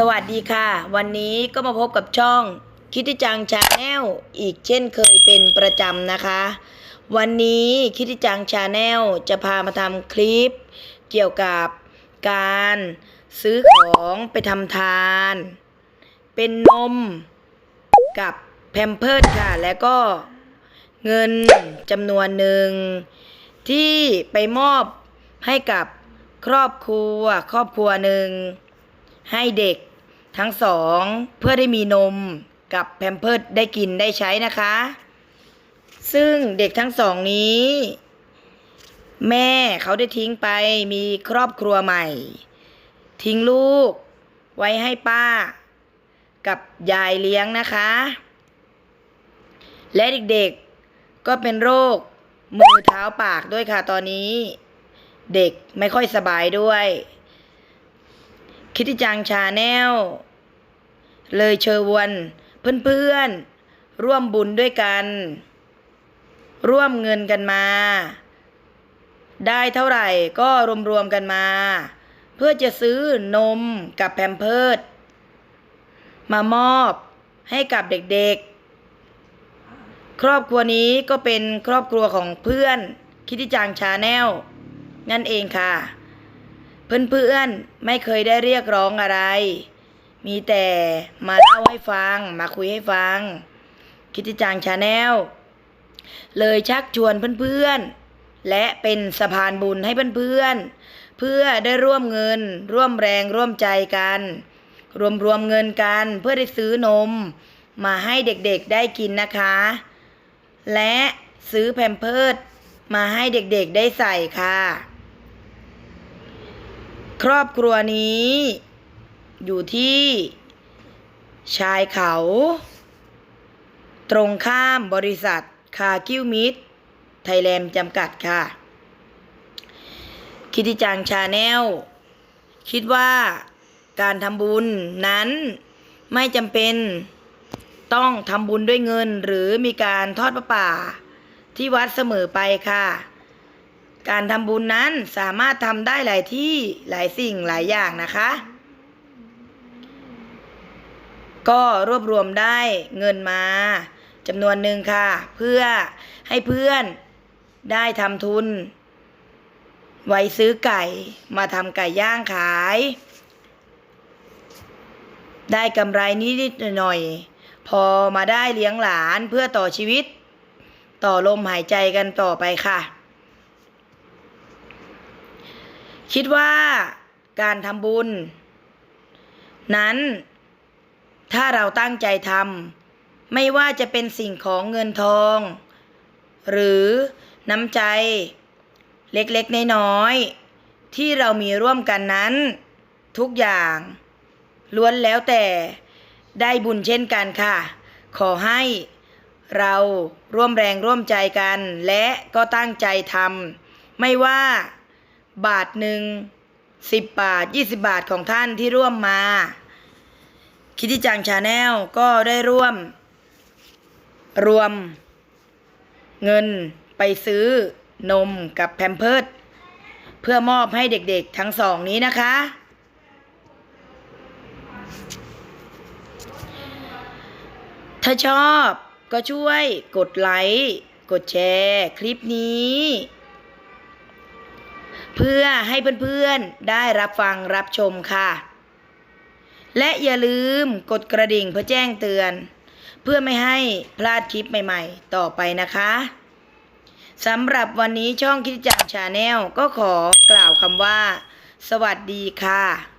สวัสดีค่ะ วันนี้ก็มาพบกับช่องคิดที่จังชาแนลอีกเช่นเคยเป็นประจำนะคะ วันนี้คิดที่จังชาแนลจะพามาทำคลิป เกี่ยวกับการซื้อของไปทำทาน เป็นนมกับแพมเพิร์ดค่ะ แล้วก็เงินจำนวนหนึ่ง ที่ไปมอบให้กับครอบครัวครอบครัวหนึ่ง ให้เด็กทั้งสองเพื่อได้มีนมกับแพมเพิร์ดได้กินได้ใช้นะคะ ซึ่งเด็กทั้งสองนี้ แม่เขาได้ทิ้งไปมีครอบครัวใหม่ ทิ้งลูกไว้ให้ป้า กับยายเลี้ยงนะคะ และเด็กๆก็เป็นโรคมือเท้าปากด้วยค่ะตอนนี้ เด็กไม่ค่อยสบายด้วย คิดจังชาแนลเลยเชิญวนเพื่อนๆ ร่วมบุญด้วยกัน ร่วมเงินกันมา ได้เท่าไหร่ก็รวมๆกันมา เพื่อจะซื้อนมกับแพมเพิร์ดมามอบให้กับเด็กๆ ครอบครัวนี้ก็เป็นครอบครัวของเพื่อนคิดที่จังชาแนลนั่นเองค่ะ เพื่อนๆไม่เคยได้เรียกร้องอะไร มีแต่มาเล่าให้ฟัง มาคุยให้ฟัง คิดที่จังชาแนลเลยชักชวนเพื่อนๆ และเป็นสะพานบุญให้เพื่อนๆ เพื่อได้ร่วมเงิน ร่วมแรงร่วมใจกัน รวมรวมเงินกันเพื่อได้ซื้อนม มาให้เด็กๆได้กินนะคะ และซื้อแพมเพิร์ดมาให้เด็กๆได้ใส่ค่ะ ครอบครัวนี้ อยู่ที่ ชายเขา ตรงข้ามบริษัทคาคิวมิดไทยแลนด์จำกัดค่ะ คิดที่จังชาแนล คิดว่าการทำบุญนั้นไม่จำเป็นต้องทำบุญด้วยเงินหรือมีการทอดประป่าที่วัดเสมอไปค่ะ การทำบุญนั้นสามารถทำได้หลายที่หลายสิ่งหลายอย่างนะคะ ก็รวบรวมได้เงินมาจำนวนหนึ่งค่ะ เพื่อให้เพื่อนได้ทำทุน ไว้ซื้อไก่มาทำไก่ย่างขาย ได้กำไรนิดๆหน่อยๆพอมาได้เลี้ยงหลานเพื่อต่อชีวิต ต่อลมหายใจกันต่อไปค่ะ คิดว่าการทำบุญ นั้น ถ้าเราตั้งใจทำไม่ว่าจะเป็นสิ่งของเงินทอง หรือน้ำใจ เล็กๆน้อยๆที่เรามีร่วมกันนั้น ทุกอย่างล้วนแล้วแต่ได้บุญเช่นกันค่ะ ขอให้เราร่วมแรงร่วมใจกัน และก็ตั้งใจทำไม่ว่า บาทหนึ่งสิบบาทยี่สิบาทของท่านที่ร่วมมา คิดที่จังชาแนลก็ได้ร่วม รวม เงินไปซื้อนมกับแพมเพิร์ดเพื่อมอบให้เด็กๆทั้งสองนี้นะคะ ถ้าชอบก็ช่วยกดไลค์ กดแชร์ คลิปนี้ เพื่อให้เพื่อนๆได้รับฟังรับชมค่ะ และอย่าลืมกดกระดิ่งเพื่อแจ้งเตือน เพื่อไม่ให้พลาดคลิปใหม่ๆ ต่อไปนะคะสำหรับวันนี้ช่องคิดจักชาแนลก็ขอกล่าวคำว่า สวัสดีค่ะ